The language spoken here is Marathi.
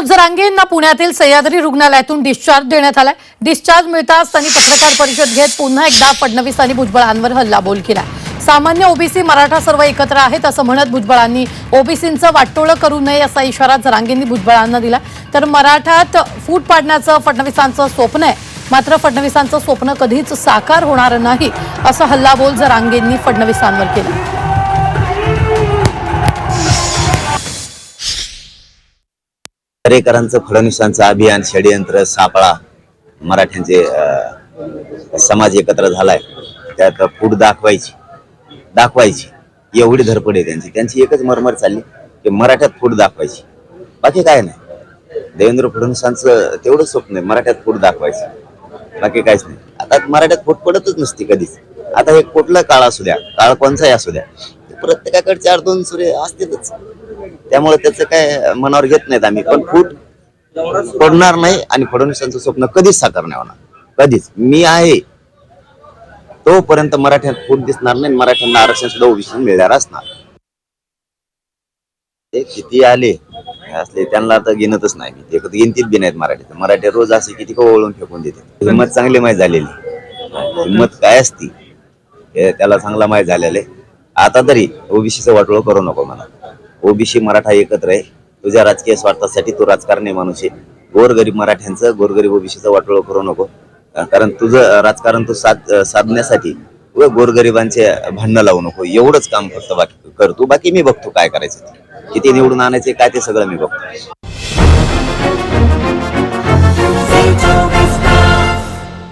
मनोज जरांगे यांना पुण्यातील सह्याद्री रुग्णालयातून डिस्चार्ज देण्यात आलाय. डिस्चार्ज मिळताच त्यांनी पत्रकार परिषद घेत पुन्हा एकदा फडणवीसांनी भुजबळांवर हल्लाबोल केला सामान्य ओबीसी मराठा सर्व एकत्र आहेत असं म्हणत भुजबळांनी ओबीसींचं वाटोळं करू नये असा इशारा जरांगेंनी भुजबळांना दिला तर मराठात फूट पाडण्याचं फडणवीसांचं स्वप्न आहे. मात्र फडणवीसांचं स्वप्न कधीच साकार होणार नाही असं हल्लाबोल जरांगेंनी फडणवीसांवर केला. दरेकरांचं फडणवीसांचं अभियान षडयंत्र सापळा मराठ्यांचे समाज एकत्र झालाय. त्यात फूट दाखवायची दाखवायची. एवढी धरपड आहे त्यांची. त्यांची एकच मरमर चालली की मराठ्यात फूट दाखवायची. बाकी काय नाही. देवेंद्र फडणवीसांचं तेवढं स्वप्न आहे मराठ्यात फूट दाखवायचं. बाकी काहीच नाही. आता मराठ्यात फूट पडतच नसते कधीच. आता हे कुठला काळ असू द्या काळ कोणचाही असू द्या. प्रत्येकाकडे चार दोन सूर्य असतीलच. त्यामुळे त्याचं काय मनावर घेत नाहीत आम्ही. पण फूट पडणार नाही आणि फडणवीसांचं स्वप्न कधीच साकार नाही होणार. कधीच. मी आहे. तोपर्यंत मराठ्यात फूट दिसणार नाही मराठ्यांना आरक्षण सुद्धा ओबीसी मिळणार असणार. ते किती आले असले त्यांना आता गिनतच नाही मी. ते गिनतीत बी नाहीत मराठी मराठी रोज असे किती का ओळून फेकून देते हिंमत चांगली माहीत झालेली. हिंमत काय असती? हे त्याला चांगला माहीत झालेले आता तरी ओबीसीचं वाटोळ करू नको मला ओबीसी मराठा एकत्र आहे. तुझ्या राजकीय स्वार्थासाठी तू राजकारणी माणूस आहे. गोरगरीब मराठ्यांचं गोरगरीब ओबीसीचं वाटोळ करू नको. कारण तुझं राजकारण तू साध साधण्यासाठी व गोरगरिबांचे भांडणं लावू नको. एवढंच काम फक्त बाकी कर तू. बाकी मी बघतो काय करायचं किती निवडून आणायचे काय ते सगळं मी बघतो.